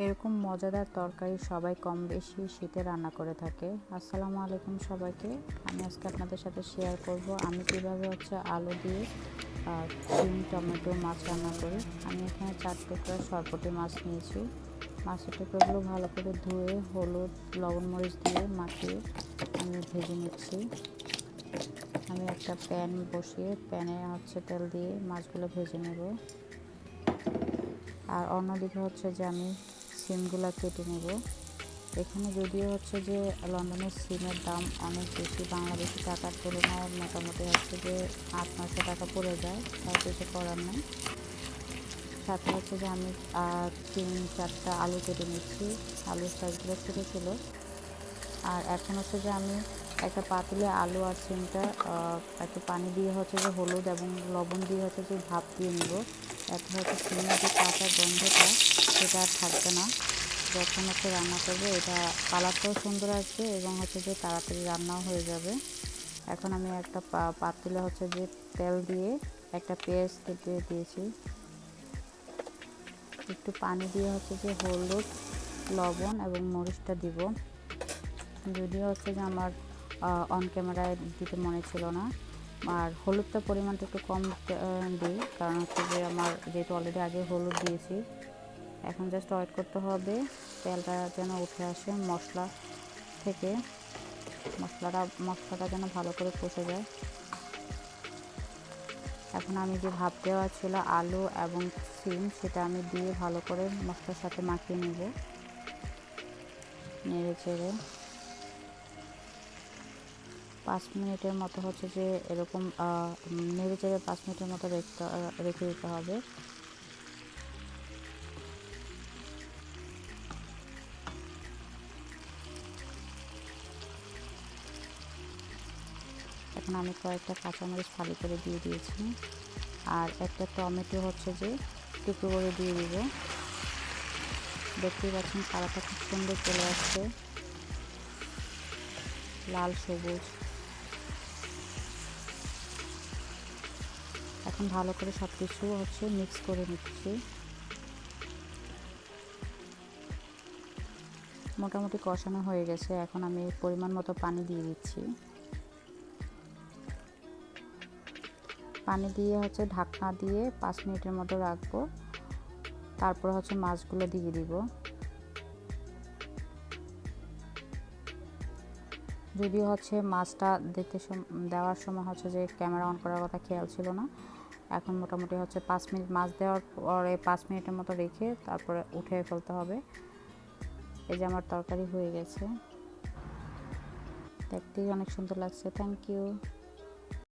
এরকম মজাদার তরকারি সবাই কম বেশি শীতে রান্না করে থাকে। আসসালামু আলাইকুম সবাইকে। আমি আজকে আপনাদের সাথে শেয়ার করব আমি কীভাবে হচ্ছে আলু দিয়ে শিম টমেটো মাছ রান্না করি। আমি এখানে চার টুকরা সরপটি মাছ নিয়েছি। মাছের টুকরোগুলো ভালো করে ধুয়ে, হলুদ, লবণ মরিচ দিয়ে মাখিয়ে আমি ভেজে নিচ্ছি। আমি একটা প্যান বসিয়ে প্যানে হচ্ছে তেল দিয়ে মাছগুলো ভেজে নেব। আর অন্যদিকে হচ্ছে যে আমি সিমগুলো কেটে নেব। এখানে যদিও হচ্ছে যে লন্ডনের সিমের দাম অনেক বেশি, বাংলাদেশি টাকার তুলনায় মোটামুটি হচ্ছে যে আট নশো টাকা পড়ে যায়, তার কিছু করার নেই। সাথে হচ্ছে যে আমি তিন, চারটা আলু কেটে নিচ্ছি। আলুর সাইজগুলো ছোটো ছিল। আর এখন হচ্ছে যে আমি একটা পাতিলে আলু আর সিমটা একটু পানি দিয়ে হচ্ছে যে হলুদ এবং লবণ দিয়ে হচ্ছে যে ভাপ দিয়ে নিব। এতে হচ্ছে সিমের যে কাঁচা গন্ধটা আর থাকবে না। যখন হচ্ছে রান্না করবে, এটা কালারটাও সুন্দর আসবে এবং হচ্ছে যে তাড়াতাড়ি রান্নাও হয়ে যাবে। এখন আমি একটা পাতিলে হচ্ছে যে তেল দিয়ে একটা পেঁয়াজ কেটে দিয়েছি। একটু পানি দিয়ে হচ্ছে যে হলুদ, লবণ এবং মরিচটা দিব। যদিও হচ্ছে যে আমার অন ক্যামেরায় দিতে মনে ছিল না। আর হলুদটা পরিমাণটা একটু কম দিই, কারণ হচ্ছে যে আমার যেহেতু অলরেডি আগে হলুদ দিয়েছি। এখন জাস্ট ওয়েট করতে হবে। তেলটা যেন উঠে আসে মশলা থেকে। মশলাটা মশলাটা যেন ভালো করে কষে যায়। এখন আমি যে ভাপ দেওয়া ছিল আলু এবং সিম, সেটা আমি দিয়ে ভালো করে মশলার সাথে মাখিয়ে নেব। নেড়ে চেড়ে। পাঁচ মিনিটের মতো হচ্ছে যে এরকম নেড়ে চেড়ে পাঁচ মিনিটের মতো রেখে রেখে দিতে হবে। এখন আমি কয়েকটা কাঁচামরিচ ফালি করে দিয়ে দিয়েছি। আর একটা টমেটো হচ্ছে যে টুকরো করে দিয়ে দিব। দেখতেই পাচ্ছেন কালারটা খুব সুন্দর চলে আসছে। লাল, সবুজ। এখন ভালো করে সব কিছু হচ্ছে মিক্স করে নিচ্ছি। মোটামুটি কষানো হয়ে গেছে। এখন আমি পরিমাণ মতো পানি দিয়ে দিচ্ছি। পানি দিয়ে হচ্ছে ঢাকনা দিয়ে পাঁচ মিনিটের মতো রাখব। তারপর হচ্ছে মাছগুলো দিয়ে দিব। যদিও হচ্ছে মাছটা দেখতে দেওয়ার সময় হচ্ছে যে ক্যামেরা অন করার কথা খেয়াল ছিল না, এখন মোটামুটি হচ্ছে পাঁচ মিনিট মাছ দেওয়ার পরে পাঁচ মিনিটের মতো রেখে তারপরে উঠে ফেলতে হবে। এই যে আমার তরকারি হয়ে গেছে। দেখতেই অনেক সুন্দর লাগছে। Thank you